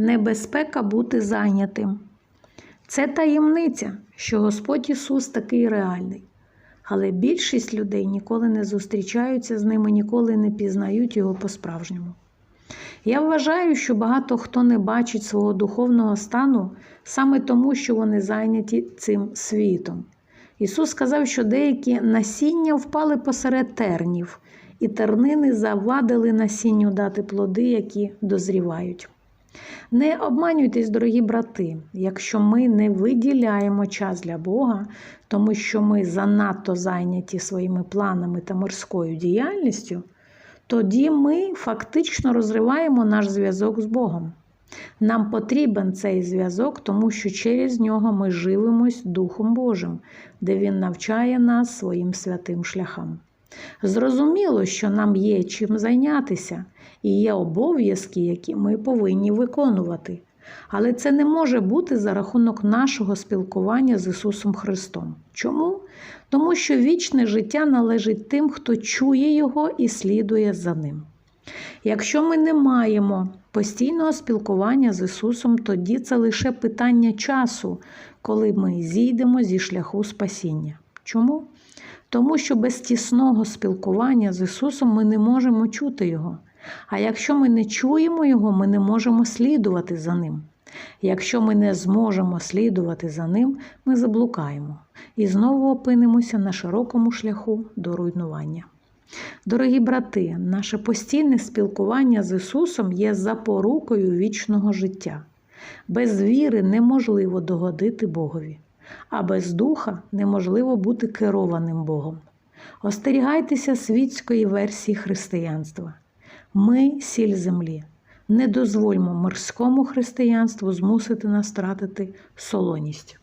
Небезпека бути зайнятим. Це таємниця, що Господь Ісус такий реальний. Але більшість людей ніколи не зустрічаються з ними, ніколи не пізнають його по-справжньому. Я вважаю, що багато хто не бачить свого духовного стану саме тому, що вони зайняті цим світом. Ісус сказав, що деякі насіння впали посеред тернів, і тернини завадили насінню дати плоди, які дозрівають. Не обманюйтесь, дорогі брати, якщо ми не виділяємо час для Бога, тому що ми занадто зайняті своїми планами та морською діяльністю, тоді ми фактично розриваємо наш зв'язок з Богом. Нам потрібен цей зв'язок, тому що через нього ми живемось Духом Божим, де Він навчає нас своїм святим шляхам. Зрозуміло, що нам є чим зайнятися і є обов'язки, які ми повинні виконувати. Але це не може бути за рахунок нашого спілкування з Ісусом Христом. Чому? Тому що вічне життя належить тим, хто чує Його і слідує за Ним. Якщо ми не маємо постійного спілкування з Ісусом, тоді це лише питання часу, коли ми зійдемо зі шляху спасіння. Чому? Тому що без тісного спілкування з Ісусом ми не можемо чути Його. А якщо ми не чуємо Його, ми не можемо слідувати за Ним. Якщо ми не зможемо слідувати за Ним, ми заблукаємо і знову опинимося на широкому шляху до руйнування. Дорогі брати, наше постійне спілкування з Ісусом є запорукою вічного життя. Без віри неможливо догодити Богові, а без духа неможливо бути керованим Богом. Остерігайтеся світської версії християнства. Ми сіль землі. Не дозвольмо мирському християнству змусити нас втратити солоність.